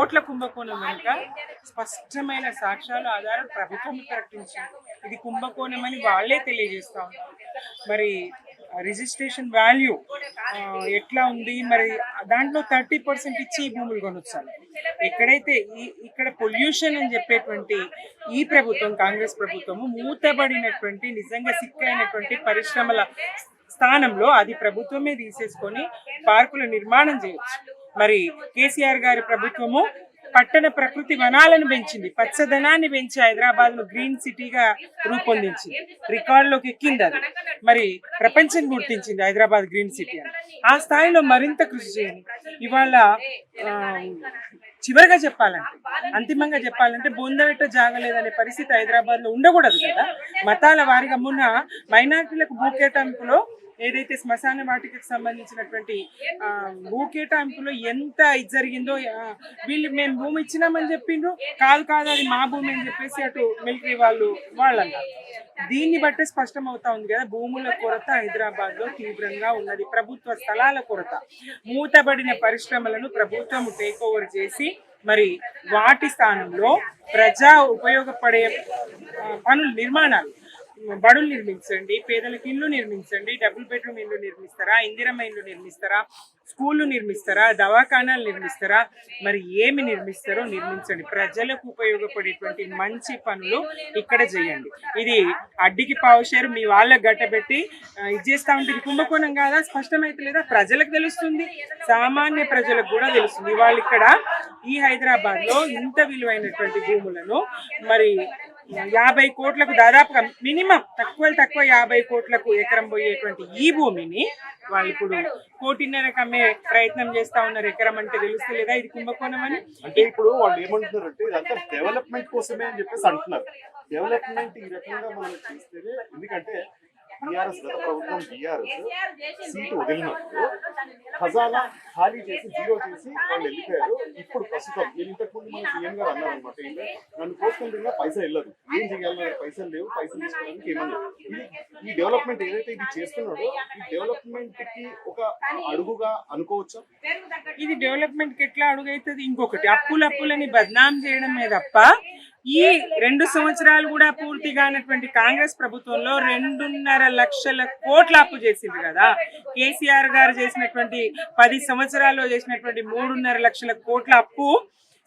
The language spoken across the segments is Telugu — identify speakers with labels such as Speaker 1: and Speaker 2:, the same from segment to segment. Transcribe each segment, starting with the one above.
Speaker 1: కోట్ల కుంభకోణం వెనుక స్పష్టమైన సాక్ష్యాలు ఆధారం ప్రభుత్వం ప్రకటించింది. ఇది కుంభకోణం అని వాళ్ళే తెలియజేస్తా ఉన్నారు. మరి రిజిస్ట్రేషన్ వాల్యూ ఎట్లా ఉంది? మరి దాంట్లో థర్టీ పర్సెంట్ ఇచ్చి ఈ భూములు కొనొచ్చాలి ఎక్కడైతే ఈ ఇక్కడ పొల్యూషన్ అని చెప్పేటువంటి ఈ ప్రభుత్వం కాంగ్రెస్ ప్రభుత్వము మూతబడినటువంటి నిజంగా సిక్ అయినటువంటి పరిశ్రమల స్థానంలో అది ప్రభుత్వమే తీసేసుకొని పార్కుల నిర్మాణం చేయొచ్చు. మరి కేసీఆర్ గారి ప్రభుత్వము పట్టణ ప్రకృతి వనాలను పెంచింది. పచ్చదనాన్ని పెంచి హైదరాబాద్ను గ్రీన్ సిటీగా రూపొందించింది. రికార్డులోకి ఎక్కింది అది. మరి ప్రపంచం గుర్తించింది హైదరాబాద్ గ్రీన్ సిటీ అని. ఆ స్థాయిలో మరింత కృషి చేయండి. ఇవాళ ఆ, చివరిగా చెప్పాలంటే అంతిమంగా చెప్పాలంటే బొందవెట్ట జాగలేదనే పరిస్థితి హైదరాబాద్లో ఉండకూడదు కదా. మతాల వారిగా మొన్న మైనార్టీలకు భూ కేటాయింపులో ఏదైతే శ్మశాన వాటికకు సంబంధించినటువంటి భూ కేటాయింపులో ఎంత ఇది జరిగిందో వీళ్ళు మేము భూమి ఇచ్చినామని చెప్పిండ్రు. కాదు కాదు అది మా భూమి అని చెప్పేసి అటు మిలిటరీ వాళ్ళు వాళ్ళు దీన్ని బట్టే స్పష్టం అవుతా ఉంది కదా భూముల కొరత హైదరాబాద్లో తీవ్రంగా ఉన్నది. ప్రభుత్వ స్థలాల కొరత. మూతబడిన పరిశ్రమలను ప్రభుత్వం టేక్ ఓవర్ చేసి మరి వాటి స్థానంలో ప్రజా ఉపయోగపడే పనులు నిర్మాణాలు బడులు నిర్మించండి పేదలకు ఇల్లు నిర్మించండి డబుల్ బెడ్రూమ్ ఇల్లు నిర్మిస్తారా ఇందిరమ్మ ఇల్లు నిర్మిస్తారా స్కూళ్ళు నిర్మిస్తారా దవాఖానాలు నిర్మిస్తారా మరి ఏమి నిర్మిస్తారో నిర్మించండి. ప్రజలకు ఉపయోగపడేటువంటి మంచి పనులు ఇక్కడ చేయండి. ఇది అడ్డికి పావుషారు మీ వాళ్ళకి గట్టబెట్టి ఇది చేస్తా ఉంటే కుంభకోణం కాదా? స్పష్టమైతే లేదా? ప్రజలకు తెలుస్తుంది. సామాన్య ప్రజలకు కూడా తెలుస్తుంది. వాళ్ళు ఇక్కడ ఈ హైదరాబాద్లో ఇంత విలువైనటువంటి భూములను మరి యాభై కోట్లకు దాదాపుగా మినిమం తక్కువ తక్కువ యాభై కోట్లకు ఎకరం పోయేటువంటి ఈ భూమిని వాళ్ళు ఇప్పుడు కోటిన్నరకు అమ్మే ప్రయత్నం చేస్తా ఉన్నారు. ఎకరం అంటే తెలుస్తలేదా? ఇది కుంభకోణం అని.
Speaker 2: అంటే ఇప్పుడు వాళ్ళు ఏమంటున్నారంటే ఇదంతా డెవలప్మెంట్ కోసమే అని చెప్పేసి అంటున్నారు. డెవలప్మెంట్ ఈ రకంగా మనం చేస్తేనే ఎందుకంటే బీఆర్ఎస్ గత ప్రభుత్వం బీఆర్ఎస్ సీటు వదిలినప్పుడు ఖజానా ఖాళీ చేసి జీరో చేసి వాళ్ళు వెళ్ళిపోయారు ఇప్పుడు ప్రస్తుతం నేను ఇంతకు ముందు మన సీఎం గారు అన్నారు అనమాట ఏంటంటే నన్ను కోసుకుంటున్నా పైసా వెళ్ళదు ఏం చేయాలి నాకు పైసలు లేవు పైసలు తీసుకోవడానికి ఏమని ఈ డెవలప్మెంట్ ఏదైతే ఇది చేస్తున్నాడో ఈ డెవలప్మెంట్కి ఒక అడుగుగా అనుకోవచ్చా
Speaker 1: ఇది డెవలప్మెంట్కి ఎట్లా అడుగైతుంది ఇంకొకటి అప్పులు అప్పులని బద్నాం చేయడమే తప్ప ఈ రెండు సంవత్సరాలు కూడా పూర్తిగానటువంటి కాంగ్రెస్ ప్రభుత్వంలో రెండున్నర లక్షల కోట్ల అప్పు చేసింది కదా. కేసీఆర్ గారు చేసినటువంటి పది సంవత్సరాల్లో చేసినటువంటి మూడున్నర లక్షల కోట్ల అప్పు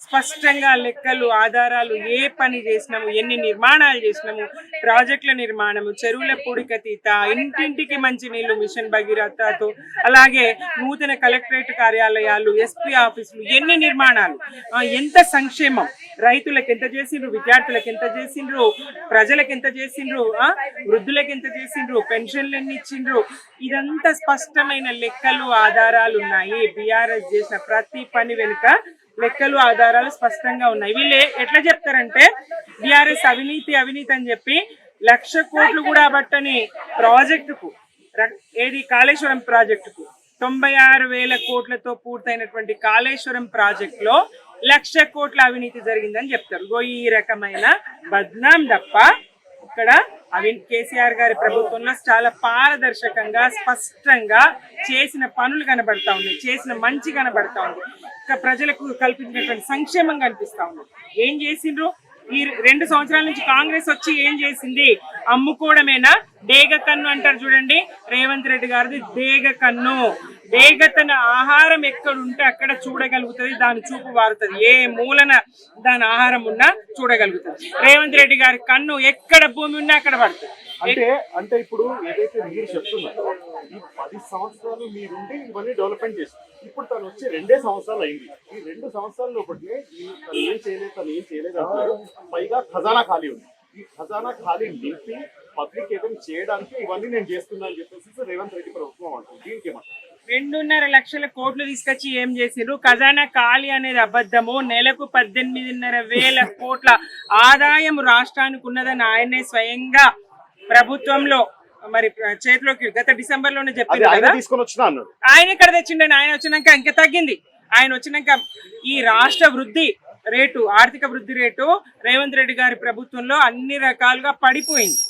Speaker 1: స్పష్టంగా లెక్కలు ఆధారాలు ఏ పని చేసినాము ఎన్ని నిర్మాణాలు చేసినాము ప్రాజెక్టుల నిర్మాణము చెరువుల పూడికతీత ఇంటింటికి మంచి నీళ్ళు మిషన్ భగీరథతో అలాగే నూతన కలెక్టరేట్ కార్యాలయాలు ఎస్పీ ఆఫీసులు ఎన్ని నిర్మాణాలు? ఎంత సంక్షేమం? రైతులకు ఎంత చేసిండ్రు విద్యార్థులకు ఎంత చేసిండ్రు ప్రజలకు ఎంత చేసిండ్రు ఆ, వృద్ధులకు ఎంత చేసిండ్రు పెన్షన్లు ఎన్ని ఇచ్చిండ్రు? ఇదంతా స్పష్టమైన లెక్కలు ఆధారాలు ఉన్నాయి. బీఆర్ఎస్ చేసిన ప్రతి పని వెనుక లెక్కలు ఆధారాలు స్పష్టంగా ఉన్నాయి. వీళ్ళు ఎట్లా చెప్తారంటే బీఆర్ఎస్ అవినీతి అవినీతి అని చెప్పి లక్ష కోట్లు కూడా బట్టని ప్రాజెక్టుకు ఏది? కాళేశ్వరం ప్రాజెక్టుకు తొంభై ఆరు వేల కోట్లతో పూర్తయినటువంటి కాళేశ్వరం ప్రాజెక్టులో లక్ష కోట్ల అవినీతి జరిగిందని చెప్తారు. గో ఈ రకమైన బద్నాం తప్ప ఇక్కడ అవి కేసీఆర్ గారి ప్రభుత్వంలో చాలా పారదర్శకంగా స్పష్టంగా చేసిన పనులు కనబడతా ఉన్నాయి చేసిన మంచి కనబడతా ఉంది. ఇంకా ప్రజలకు కల్పించినటువంటి సంక్షేమం కనిపిస్తా ఉంది. ఏం చేసిండ్రు? ఈ రెండు సంవత్సరాల నుంచి కాంగ్రెస్ వచ్చి ఏం చేసింది? అమ్ముకోవడమేనా? డేగ కన్ను అంటారు చూడండి. రేవంత్ రెడ్డి గారిది డేగ కన్ను. డేగ తన ఆహారం ఎక్కడ ఉంటే అక్కడ చూడగలుగుతుంది దాని చూపు వారుతుంది ఏ మూలన దాని ఆహారం ఉన్నా చూడగలుగుతుంది. రేవంత్ రెడ్డి గారి కన్ను ఎక్కడ భూమి ఉన్నా అక్కడ పడుతుంది.
Speaker 2: అంటే అంటే ఇప్పుడు ఏదైతే మీరు చెప్తున్నారో ఈ పది సంవత్సరాలు మీరుండి ఇవన్నీ డెవలప్మెంట్ చేస్తారు ఇప్పుడు తను వచ్చి రెండే సంవత్సరాలు అయింది. ఈ రెండు సంవత్సరాల లోపలనే తను ఏం చేయలేదు తను ఏం చేయలేదు పైగా ఖజానా ఖాళీ ఉంది. ఈ ఖజానా ఖాళీ నింపి పబ్లిక్ ఏదైనా చేయడానికి ఇవన్నీ నేను చేస్తున్నా అని చెప్పేసి రేవంత్ రెడ్డి ప్రభుత్వం అంటుంది. దీనికి ఏమంటారు?
Speaker 1: రెండున్నర లక్షల కోట్లు తీసుకొచ్చి ఏం చేసిండ్రు? ఖజానా ఖాళీ అనేది అబద్ధము. నెలకు పద్దెనిమిదిన్నర వేల కోట్ల ఆదాయం రాష్ట్రానికి ఉన్నదని ఆయనే స్వయంగా ప్రభుత్వంలో మరి చేతిలోకి గత
Speaker 2: డిసెంబర్లోనే
Speaker 1: చెప్పింది
Speaker 2: ఆయన
Speaker 1: ఇక్కడ తెచ్చిండని ఆయన వచ్చినాక ఇంకా తగ్గింది. ఆయన వచ్చినాక ఈ రాష్ట్ర వృద్ధి రేటు ఆర్థిక వృద్ధి రేటు రేవంత్ రెడ్డి గారి ప్రభుత్వంలో అన్ని రకాలుగా పడిపోయింది.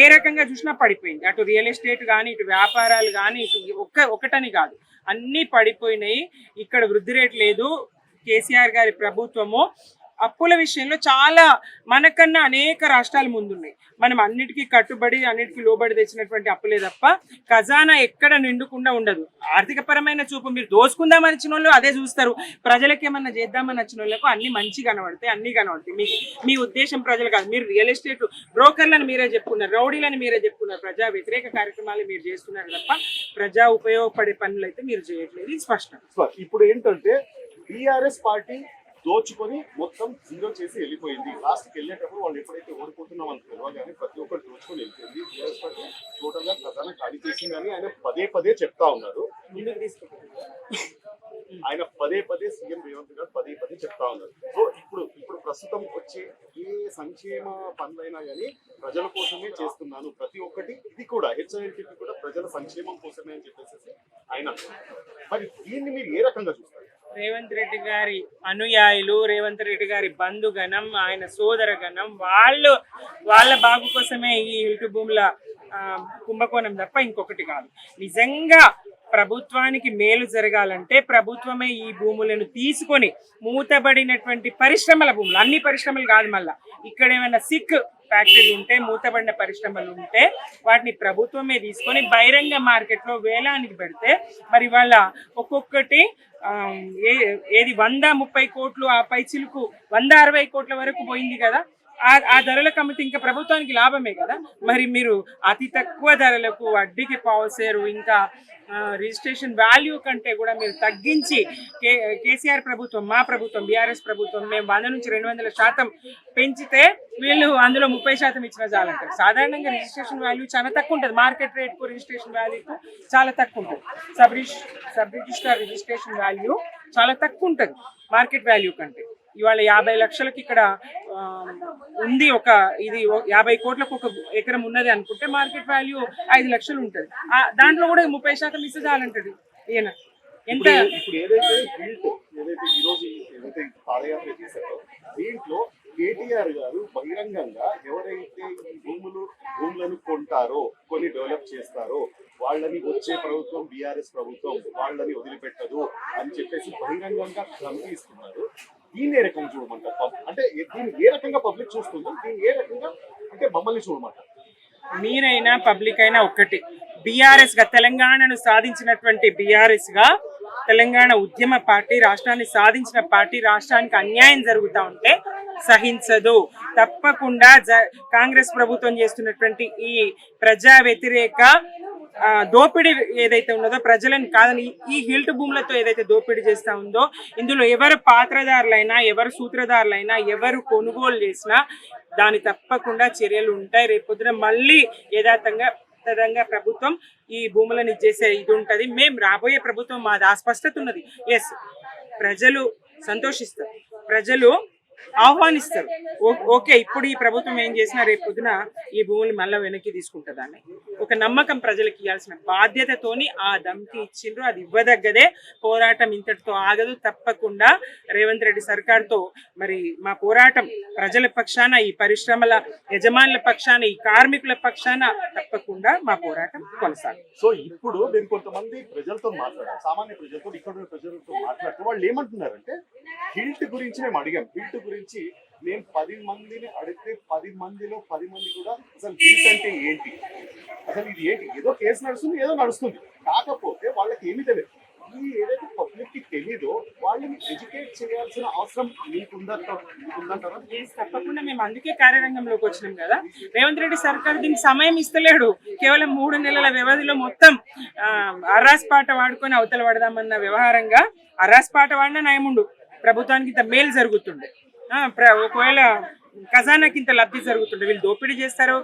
Speaker 1: ఏ రకంగా చూసినా పడిపోయింది. అటు రియల్ ఎస్టేట్ కానీ ఇటు వ్యాపారాలు కానీ ఇటు ఒక్క ఒకటని కాదు. అన్నీ పడిపోయినాయి. ఇక్కడ వృద్ధి రేటు లేదు. కేసీఆర్ గారి ప్రభుత్వము అప్పుల విషయంలో చాలా మనకన్నా అనేక రాష్ట్రాలు ముందున్నాయి. మనం అన్నిటికీ కట్టుబడి అన్నిటికీ లోబడి తెచ్చినటువంటి అప్పులే తప్ప ఖజానా ఎక్కడ నిండుకుండా ఉండదు. ఆర్థిక పరమైన చూపు మీరు దోసుకుందామని వచ్చిన వాళ్ళు అదే చూస్తారు. ప్రజలకు ఏమన్నా చేద్దామని వచ్చిన వాళ్ళకు అన్ని మంచి కనబడతాయి అన్ని కనబడతాయి. మీ మీ ఉద్దేశం ప్రజలు కాదు. మీరు రియల్ ఎస్టేట్ బ్రోకర్లను మీరే చెప్పుకున్నారు రౌడీలను మీరే చెప్పుకున్నారు. ప్రజా వ్యతిరేక కార్యక్రమాలు మీరు చేస్తున్నారు తప్ప ప్రజా ఉపయోగపడే పనులు అయితే మీరు చేయట్లేదు. ఇది స్పష్టం.
Speaker 2: ఇప్పుడు ఏంటంటే బీఆర్ఎస్ పార్టీ దోచుకొని మొత్తం జీరో చేసి వెళ్ళిపోయింది. లాస్ట్కి వెళ్ళేటప్పుడు వాళ్ళు ఎప్పుడైతే ఓడిపోతున్నాం అని తెలియగానే ప్రతి ఒక్కరు దోచుకొని వెళ్ళిపోయింది. టోటల్గా ఖజానా ఖాళీ చేసిందని ఆయన పదే పదే చెప్తా ఉన్నారు. ఆయన పదే పదే సీఎం రేవంత్ గారు పదే పదే చెప్తా ఉన్నారు. సో ఇప్పుడు ఇప్పుడు ప్రస్తుతం వచ్చే ఏ సంక్షేమ పనులైనా కానీ ప్రజల కోసమే చేస్తున్నాను. ప్రతి ఒక్కటి ఇది కూడా హెచ్ఐఎల్టీపీ కూడా ప్రజల సంక్షేమం కోసమే అని చెప్పేసి ఆయన. మరి దీన్ని మీరు ఏ రకంగా చూస్తారు?
Speaker 1: రేవంత్ రెడ్డి గారి అనుయాయులు రేవంత్ రెడ్డి గారి బంధుగణం ఆయన సోదర గణం వాళ్ళు వాళ్ళ బాగు కోసమే ఈ ఇటు భూముల కుంభకోణం తప్ప ఇంకొకటి కాదు. నిజంగా ప్రభుత్వానికి మేలు జరగాలంటే ప్రభుత్వమే ఈ భూములను తీసుకొని మూతబడినటువంటి పరిశ్రమల భూములు అన్ని పరిశ్రమలు కాదు మళ్ళా. ఇక్కడ ఏమైనా సిక్ ఫ్యాక్టరీలు ఉంటే మూతబడిన పరిశ్రమలు ఉంటే వాటిని ప్రభుత్వమే తీసుకొని బహిరంగ మార్కెట్లో వేలానికి పెడితే మరి వాళ్ళ ఒక్కొక్కటి ఏది వంద ముప్పై కోట్లు ఆ పై చిలుకు వంద అరవై కోట్ల వరకు పోయింది కదా. ఆ ధరలకు అమ్మితే ఇంకా ప్రభుత్వానికి లాభమే కదా? మరి మీరు అతి తక్కువ ధరలకు వడ్డీకి పావుసేరు ఇంకా రిజిస్ట్రేషన్ వాల్యూ కంటే కూడా మీరు తగ్గించి కే కేసీఆర్ ప్రభుత్వం మా ప్రభుత్వం బీఆర్ఎస్ ప్రభుత్వం మేము వంద నుంచి రెండు వందల శాతం పెంచితే వీళ్ళు అందులో ముప్పై శాతం ఇచ్చిన చాలంటారు సాధారణంగా రిజిస్ట్రేషన్ వాల్యూ చాలా తక్కువ ఉంటుంది. మార్కెట్ రేట్కు రిజిస్ట్రేషన్ వాల్యూకు చాలా తక్కువ ఉంటుంది. సబ్ రిజ్ సబ్ రిజిస్టర్ రిజిస్ట్రేషన్ వాల్యూ చాలా తక్కువ ఉంటుంది మార్కెట్ వాల్యూ కంటే. ఇవాళ యాభై లక్షలకి ఇక్కడ ఉంది ఒక ఇది యాభై కోట్లకు ఒక ఎకరం ఉన్నది అనుకుంటే మార్కెట్ వాల్యూ ఐదు లక్షలు ఉంటుంది. ఆ, దాంట్లో కూడా ముప్పై శాతం ఇస్తే చాలంటది ఈయన. ఎంత
Speaker 2: ఇప్పుడు ఏదైతే ఏదైతే ఏదైతే పాదయాత్ర చేశారో దీంట్లో కేటీఆర్ గారు బహిరంగంగా ఎవరైతే ఈ భూములు భూములను కొంటారో కొన్ని డెవలప్ చేస్తారో వాళ్ళని వచ్చే ప్రభుత్వం బీఆర్ఎస్ ప్రభుత్వం వాళ్ళని వదిలిపెట్టదు అని చెప్పేసి బహిరంగంగా ధమకి ఇస్తున్నారు. దీన్ని ఏ రకంగా చూడమంటారు? అంటే దీన్ని ఏ రకంగా పబ్లిక్ చూస్తుంది దీన్ని ఏ రకంగా అంటే మమ్మల్ని చూడమంటారు?
Speaker 1: మీరైనా పబ్లిక్ అయినా ఒక్కటి బీఆర్ఎస్గా తెలంగాణను సాధించినటువంటి బీఆర్ఎస్గా తెలంగాణ ఉద్యమ పార్టీ రాష్ట్రాన్ని సాధించిన పార్టీ రాష్ట్రానికి అన్యాయం జరుగుతా ఉంటే సహించదు. తప్పకుండా జ- కాంగ్రెస్ ప్రభుత్వం చేస్తున్నటువంటి ఈ ప్రజా వ్యతిరేక దోపిడీ ఏదైతే ఉన్నదో ప్రజలను కాదని ఈ- హిల్ట్ భూములతో ఏదైతే దోపిడీ చేస్తా ఉందో ఇందులో ఎవరు పాత్రదారులైనా ఎవరు సూత్రధారులైనా ఎవరు కొనుగోలు చేసినా దాని తప్పకుండా చర్యలు ఉంటాయి. రేపొద్దున మళ్ళీ యథాతంగా యథార్థంగా ప్రభుత్వం ఈ భూములను ఇచ్చేసే ఇది ఉంటుంది. మేము రాబోయే ప్రభుత్వం మాది ఆ స్పష్టత ఉన్నది. ఎస్ ప్రజలు సంతోషిస్తారు. ప్రజలు ఆహ్వానిస్తారు. ఓ- ఓకే ఇప్పుడు ఈ ప్రభుత్వం ఏం చేసినా రేపు పొద్దున ఈ భూములు మళ్ళీ వెనక్కి తీసుకుంటుందని ఒక నమ్మకం ప్రజలకు ఇవ్వాల్సిన బాధ్యతతోని ఆ దమ్కి ఇచ్చిండ్రు. అది ఇవ్వదగ్గదే పోరాటం ఇంతటితో ఆగదు. తప్పకుండా రేవంత్ రెడ్డి సర్కార్తో మరి మా పోరాటం ప్రజల పక్షాన ఈ పరిశ్రమల యజమానుల పక్షాన ఈ కార్మికుల పక్షాన తప్పకుండా మా పోరాటం కొనసాగు
Speaker 2: సో ఇప్పుడు నేను కొంతమంది ప్రజలతో మాట్లాడాను. సామాన్య ప్రజలతో ఇక్కడ ప్రజలతో మాట్లాడుతూ వాళ్ళు ఏమంటున్నారంటే హిల్ట్ గురించి మేము అడిగాం. హిల్ట్ గురించి మేము పది మందిని అడిగితే పది మందిలో పది మంది కూడా అసలు హిల్ట్ అంటే ఏంటి? అసలు ఇది ఏంటి? ఏదో కేసు నడుస్తుంది ఏదో నడుస్తుంది. కాకపోతే వాళ్ళకి ఏమీ తెలియదు. ఈ ఏదైతే పబ్లిక్కి తెలీదో వాళ్ళని ఎడ్యుకేట్ చేయాల్సిన అవసరం మీకుందంటారా?
Speaker 1: తప్పకుండా. మేము అందుకే కార్యరంగంలోకి వచ్చినాం కదా. రేవంత్ రెడ్డి సర్కార్ దీనికి సమయం ఇస్తలేడు. కేవలం మూడు నెలల వ్యవధిలో మొత్తం ఆ, అర్రాస్ పాట వాడుకొని అవతల పడదామన్న వ్యవహారంగా అర్రాస్ పాట వాడినా నయముండు. ప్రభుత్వానికి ఇంత మేలు జరుగుతుండే. ఆ, ప్ర- ఒకవేళ ఖజానాకి ఇంత లబ్ధి జరుగుతుంది వీళ్ళు దోపిడీ చేస్తారో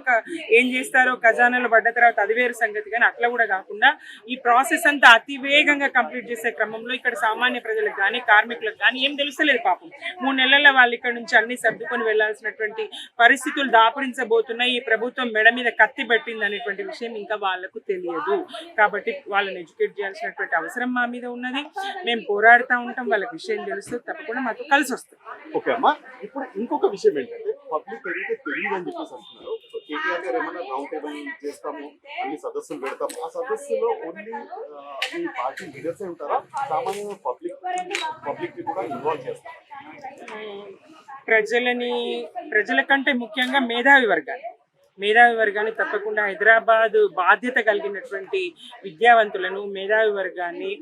Speaker 1: ఏం చేస్తారో ఖజానాలో పడ్డ తర్వాత అది వేరు సంగతి. కానీ అట్లా కూడా కాకుండా ఈ ప్రాసెస్ అంతా అతి వేగంగా కంప్లీట్ చేసే క్రమంలో ఇక్కడ సామాన్య ప్రజలకు కానీ కార్మికులకు కానీ ఏం తెలుస్తలేదు పాపం. మూడు నెలల్లో వాళ్ళు ఇక్కడ నుంచి అన్ని సర్దుకొని వెళ్ళాల్సినటువంటి పరిస్థితులు దాపరించబోతున్నాయి. ఈ ప్రభుత్వం మెడ మీద కత్తి పెట్టింది అనేటువంటి విషయం ఇంకా వాళ్ళకు తెలియదు. కాబట్టి వాళ్ళని ఎడ్యుకేట్ చేయాల్సినటువంటి అవసరం మా మీద ఉన్నది. మేము పోరాడుతూ ఉంటాం. వాళ్ళకి విషయం తెలుస్తూ తప్పకుండా మాతో కలిసి వస్తుంది
Speaker 2: ఓకే అమ్మా. ఇప్పుడు ఇంకొక విషయం ఏంటంటే పబ్లిక్ ఏదైతే తెలియదు అని చెప్పేసి అంటున్నారు. సో కేటీఆర్ గారు ఏమైనా రౌండ్ టేబుల్ చేస్తాము అన్ని సదస్సులు పెడతాము. ఆ సదస్సులో ఓన్లీ మీ పార్టీ లీడర్సే ఉంటారా? సామాన్య పబ్లిక్ పబ్లిక్ని కూడా ఇన్వాల్వ్ చేస్తారు.
Speaker 1: ప్రజలని ప్రజల కంటే ముఖ్యంగా మేధావి వర్గాలు. మేధావి వర్గాన్ని తప్పకుండా హైదరాబాద్ బాధ్యత కలిగినటువంటి విద్యావంతులను మేధావి వర్గాన్ని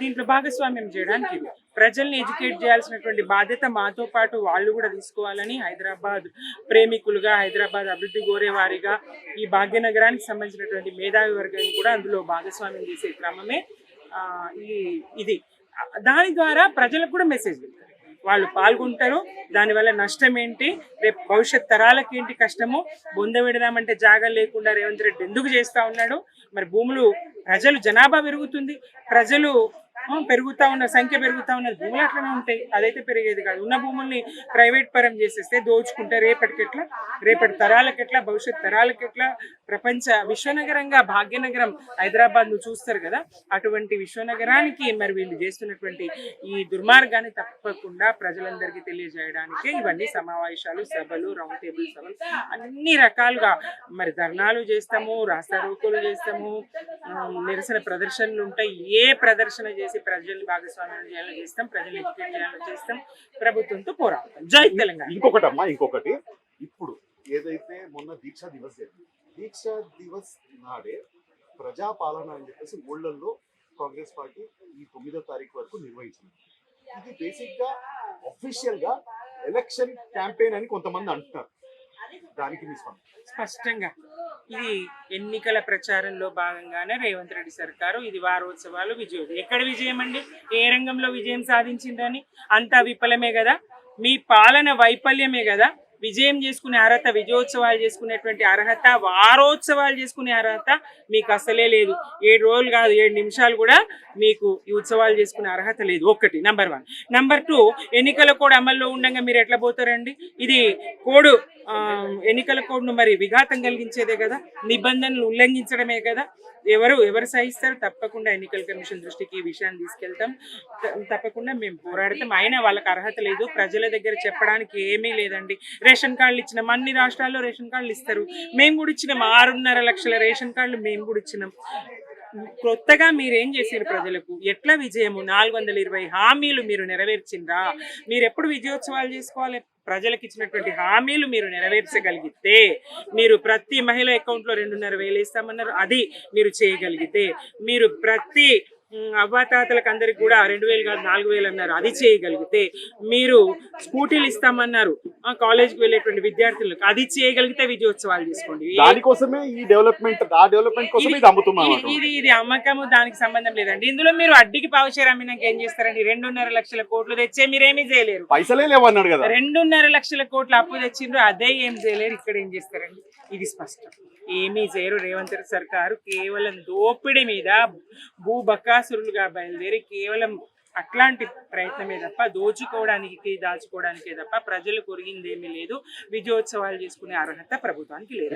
Speaker 1: దీంట్లో భాగస్వామ్యం చేయడానికి ప్రజల్ని ఎడ్యుకేట్ చేయాల్సినటువంటి బాధ్యత మాతో పాటు వాళ్ళు కూడా తీసుకోవాలని హైదరాబాద్ ప్రేమికులుగా హైదరాబాద్ అభివృద్ధి కోరేవారిగా ఈ భాగ్యనగరానికి సంబంధించినటువంటి మేధావి వర్గాన్ని కూడా అందులో భాగస్వామ్యం చేసే క్రమమే ఈ ఇది. దాని ద్వారా ప్రజలకు కూడా మెసేజ్ వెళ్తారు వాళ్ళు పాల్గొంటారు. దానివల్ల నష్టం ఏంటి? రేపు భవిష్యత్ తరాలకి ఏంటి కష్టము? బొంద పెడదామంటే జాగా లేకుండా రేవంత్ రెడ్డి ఎందుకు చేస్తూ ఉన్నాడు? మరి భూములు ప్రజలు జనాభా పెరుగుతుంది. ప్రజలు పెరుగుతా ఉన్న సంఖ్య పెరుగుతా ఉన్నది భూములు అట్లనే ఉంటాయి. అదైతే పెరిగేది కాదు. ఉన్న భూముల్ని ప్రైవేట్ పరం చేసేస్తే దోచుకుంటే రేపటికి ఎట్లా రేపటి తరాలకి ఎట్లా భవిష్యత్ తరాలకి ఎట్లా ప్రపంచ విశ్వనగరంగా భాగ్యనగరం హైదరాబాద్ను చూస్తారు కదా? అటువంటి విశ్వనగరానికి మరి వీళ్ళు చేస్తున్నటువంటి ఈ దుర్మార్గాన్ని తప్పకుండా ప్రజలందరికీ తెలియజేయడానికే ఇవన్నీ సమావేశాలు సభలు రౌండ్ టేబుల్ సభలు అన్ని రకాలుగా మరి ధర్నాలు చేస్తాము రాస్తారోకులు చేస్తాము నిరసన ప్రదర్శనలు ఉంటాయి. ఏ ప్రదర్శన చేసి ప్రజల్ని భాగస్వామ్యం చేయాలో చేస్తాం ప్రజల్ని ఎడ్యుకేట్ చేయాలని చేస్తాం ప్రభుత్వంతో పోరాడతాం. జై తెలంగాణ.
Speaker 2: ఇంకొకటి అమ్మా ఇంకొకటి. ఇప్పుడు ఏదైతే మొన్న దీక్షా దివస్ జరిగింది దీక్షా దివస్ నాడే ప్రజాపాలన అని చెప్పేసి ఊళ్ళల్లో కాంగ్రెస్ పార్టీ ఈ తొమ్మిదో తారీఖు వరకు నిర్వహించింది. ఇది బేసిక్గా అఫీషియల్గా ఎలక్షన్ క్యాంపెయిన్ అని కొంతమంది అంటున్నారు. దానికి మీ
Speaker 1: స్పష్టంగా. ఇది ఎన్నికల ప్రచారంలో భాగంగానే రేవంత్ రెడ్డి సర్కారు ఇది వారోత్సవాలు విజయం. ఎక్కడ విజయం అండి? ఏ రంగంలో విజయం సాధించిందని? అంతా విఫలమే కదా? మీ పాలన వైఫల్యమే కదా? విజయం చేసుకునే అర్హత విజయోత్సవాలు చేసుకునేటువంటి అర్హత వారోత్సవాలు చేసుకునే అర్హత మీకు అసలే లేదు. ఏడు రోజులు కాదు ఏడు నిమిషాలు కూడా మీకు ఈ ఉత్సవాలు చేసుకునే అర్హత లేదు. ఒకటి నంబర్ వన్. నంబర్ టూ ఎన్నికల కోడ్ అమల్లో ఉండగా మీరు ఎట్లా పోతారండి? ఇది కోడ్ ఆ, ఎన్నికల కోడ్ను మరి విఘాతం కలిగించేదే కదా? నిబంధనలు ఉల్లంఘించడమే కదా? ఎవరు ఎవరు సహిస్తారు? తప్పకుండా ఎన్నికల కమిషన్ దృష్టికి ఈ విషయాన్ని తీసుకెళ్తాం. తప్పకుండా మేము పోరాడతాం. అయినా వాళ్ళకి అర్హత లేదు. ప్రజల దగ్గర చెప్పడానికి ఏమీ లేదండి. రేషన్ కార్డులు ఇచ్చినాం. అన్ని రాష్ట్రాల్లో రేషన్ కార్డులు ఇస్తారు. మేము కూడా ఇచ్చినాం. ఆరున్నర లక్షల రేషన్ కార్డులు మేము కూడా ఇచ్చినాం. కొత్తగా మీరేం చేసారు ప్రజలకు? ఎట్లా విజయము? నాలుగు వందల ఇరవై హామీలు మీరు నెరవేర్చిందా మీరు ఎప్పుడు విజయోత్సవాలు చేసుకోవాలి? ప్రజలకు ఇచ్చినటువంటి హామీలు మీరు నెరవేర్చగలిగితే మీరు ప్రతి మహిళ అకౌంట్లో రెండున్నర వేలు ఇస్తామన్నారు అది మీరు చేయగలిగితే మీరు ప్రతి అవ్వాతాతలకు అందరికి కూడా రెండు వేలు కాదు నాలుగు వేలు అన్నారు. అది చేయగలిగితే మీరు స్కూటీలు ఇస్తామన్నారు. కాలేజీకి వెళ్ళేటువంటి విద్యార్థులకు అది చేయగలిగితే విజయోత్సవాలు
Speaker 2: దానికోసమే ఈ డెవలప్మెంట్ ఆ డెవలప్మెంట్ కోసం ఇది అమ్ముతున్నాం
Speaker 1: ఇది- అమ్మకము దానికి సంబంధం లేదండి. ఇందులో మీరు అడ్డికి పావుచేరు అమ్మినాక ఏం చేస్తారండి? రెండున్నర లక్షల కోట్లు తెచ్చే మీరేమీ చేయలేరు.
Speaker 2: పైసలే లేవన్నాడు కదా.
Speaker 1: రెండున్నర లక్షల కోట్లు అప్పు తెచ్చిండ్రు అదే ఏం చేయలేరు. ఇక్కడ ఏం చేస్తారండి? ఇది స్పష్టం. ఏమీ చేయరు. రేవంత్ రెడ్డి సర్కారు కేవలం దోపిడీ మీద భూ బకాసురులుగా బయలుదేరి కేవలం అట్లాంటి ప్రయత్నమే తప్ప దోచుకోవడానికి దాచుకోవడానికే తప్ప ప్రజలు కొరిగిందేమీ లేదు. విజయోత్సవాలు చేసుకునే అర్హత ప్రభుత్వానికి లేదు.